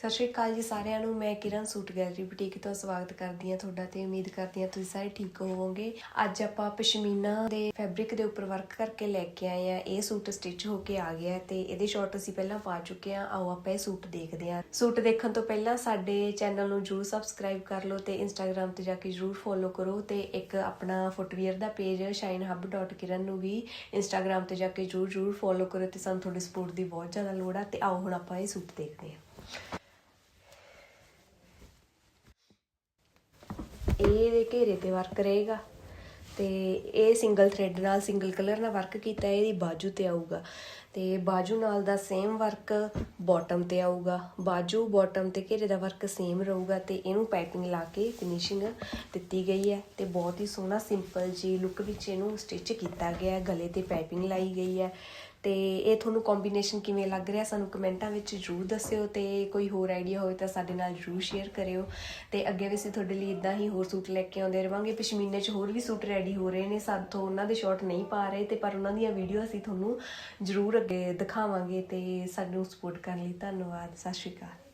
ਸਤਿ ਸ਼੍ਰੀ ਅਕਾਲ ਜੀ ਸਾਰਿਆਂ ਨੂੰ, ਮੈਂ ਕਿਰਨ ਸੂਟ ਗੈਲਰੀ ਬੁਟੀਕ ਤੋਂ ਸਵਾਗਤ ਕਰਦੀ ਹਾਂ ਤੁਹਾਡਾ ਤੇ ਉਮੀਦ ਕਰਦੀ ਹਾਂ ਤੁਸੀਂ ਸਾਰੇ ਠੀਕ ਹੋਵੋਗੇ। ਅੱਜ ਆਪਾਂ ਪਸ਼ਮੀਨਾ ਦੇ ਫੈਬਰਿਕ ਦੇ ਉੱਪਰ ਵਰਕ ਕਰਕੇ ਲੈ ਕੇ ਆਏ ਆ ਇਹ ਸੂਟ ਸਟਿਚ ਹੋ ਕੇ ਆ ਗਿਆ ਹੈ ਤੇ ਇਹਦੇ ਸ਼ਾਰਟ ਅਸੀਂ ਪਹਿਲਾਂ ਪਾ ਚੁੱਕੇ ਆ ਆਓ ਆਪਾਂ ਇਹ ਸੂਟ ਦੇਖਦੇ ਹਾਂ। ਸੂਟ ਦੇਖਣ ਤੋਂ ਪਹਿਲਾਂ ਸਾਡੇ ਚੈਨਲ ਨੂੰ ਜਰੂਰ ਸਬਸਕ੍ਰਾਈਬ ਕਰ ਲਓ ਤੇ ਇੰਸਟਾਗ੍ਰam ਤੇ ਜਾ ਕੇ ਜਰੂਰ ਫੋਲੋ ਕਰੋ ਤੇ ਇੱਕ ਆਪਣਾ ਫੁੱਟਵੀਅਰ ਦਾ ਪੇਜ shinehub.kiran ਨੂੰ ਵੀ ਇੰਸਟਾਗ੍ਰam ਤੇ ਜਾ ਕੇ ਜਰੂਰ ਜਰੂਰ ਫੋਲੋ ਕਰੋ ਤੇ ਸਾਨੂੰ ਤੁਹਾਡੀ ਸਪੋਰਟ ਦੀ ਬਹੁਤ ਜ਼ਿਆਦਾ ਲੋੜ ਆ ਤੇ ਆਓ ਹੁਣ ਆਪਾਂ ਇਹ ਸੂਟ ਦੇਖਦੇ ਹਾਂ। ਇਹ ਇਹਦੇ ਘੇਰੇ ਤੇ ਵਰਕ ਰਹੇਗਾ ਤੇ ਇਹ ਸਿੰਗਲ ਥ੍ਰੈਡ ਨਾਲ ਸਿੰਗਲ ਕਲਰ ਨਾਲ ਵਰਕ ਕੀਤਾ, ਇਹਦੀ ਬਾਜੂ ਤੇ ਆਊਗਾ। ਤੇ ਬਾਜੂ ਨਾਲ ਦਾ ਸੇਮ ਵਰਕ ਬਾਟਮ ਤੇ ਆਊਗਾ। ਬਾਜੂ ਬਾਟਮ ਤੇ ਘੇਰੇ ਦਾ ਵਰਕ ਸੇਮ ਰਹੂਗਾ ਤੇ ਇਹਨੂੰ ਪਾਈਪਿੰਗ ਲਾ ਕੇ ਫਿਨਿਸ਼ਿੰਗ ਦਿੱਤੀ ਗਈ ਹੈ ਤੇ ਬਹੁਤ ਹੀ ਸੋਹਣਾ ਸਿੰਪਲ ਜੀ ਲੁੱਕ ਵਿੱਚ ਇਹਨੂੰ ਸਟਿਚ ਕੀਤਾ ਗਿਆ ਹੈ। ਗਲੇ ਤੇ ਪਾਈਪਿੰਗ ਲਾਈ ਗਈ ਹੈ ਤੇ ਇਹ ਤੁਹਾਨੂੰ ਕੰਬੀਨੇਸ਼ਨ ਕਿਵੇਂ ਲੱਗ ਰਿਹਾ ਸਾਨੂੰ ਕਮੈਂਟਾਂ ਵਿੱਚ ਜਰੂਰ ਦੱਸਿਓ ਤੇ ਕੋਈ ਹੋਰ ਆਈਡੀਆ ਹੋਵੇ ਤਾਂ ਸਾਡੇ ਨਾਲ ਜਰੂਰ ਸ਼ੇਅਰ ਕਰਿਓ। ਤੇ ਅੱਗੇ ਵੀ ਅਸੀਂ ਤੁਹਾਡੇ ਲਈ ਇਦਾਂ ਹੀ ਹੋਰ ਸੂਟ ਲੈ ਕੇ ਆਉਂਦੇ ਰਵਾਂਗੇ। ਪਸ਼ਮੀਨੇ 'ਚ ਹੋਰ ਵੀ ਸੂਟ ਰੈਡੀ ਹੋ ਰਹੇ ਨੇ। ਸਾਥੋਂ ਉਹਨਾਂ ਦੇ ਸ਼ਾਰਟ ਨਹੀਂ ਪਾ ਰਹੇ ਤੇ ਪਰ ਉਹਨਾਂ ਦੀਆਂ ਵੀਡੀਓ ਅਸੀਂ ਤੁਹਾਨੂੰ ਜਰੂਰ ਅੱਗੇ ਦਿਖਾਵਾਂਗੇ ਤੇ ਸਾਨੂੰ ਸਪੋਰਟ ਕਰਨ ਲਈ ਧੰਨਵਾਦ। ਸਤਿ ਸ਼੍ਰੀ ਅਕਾਲ।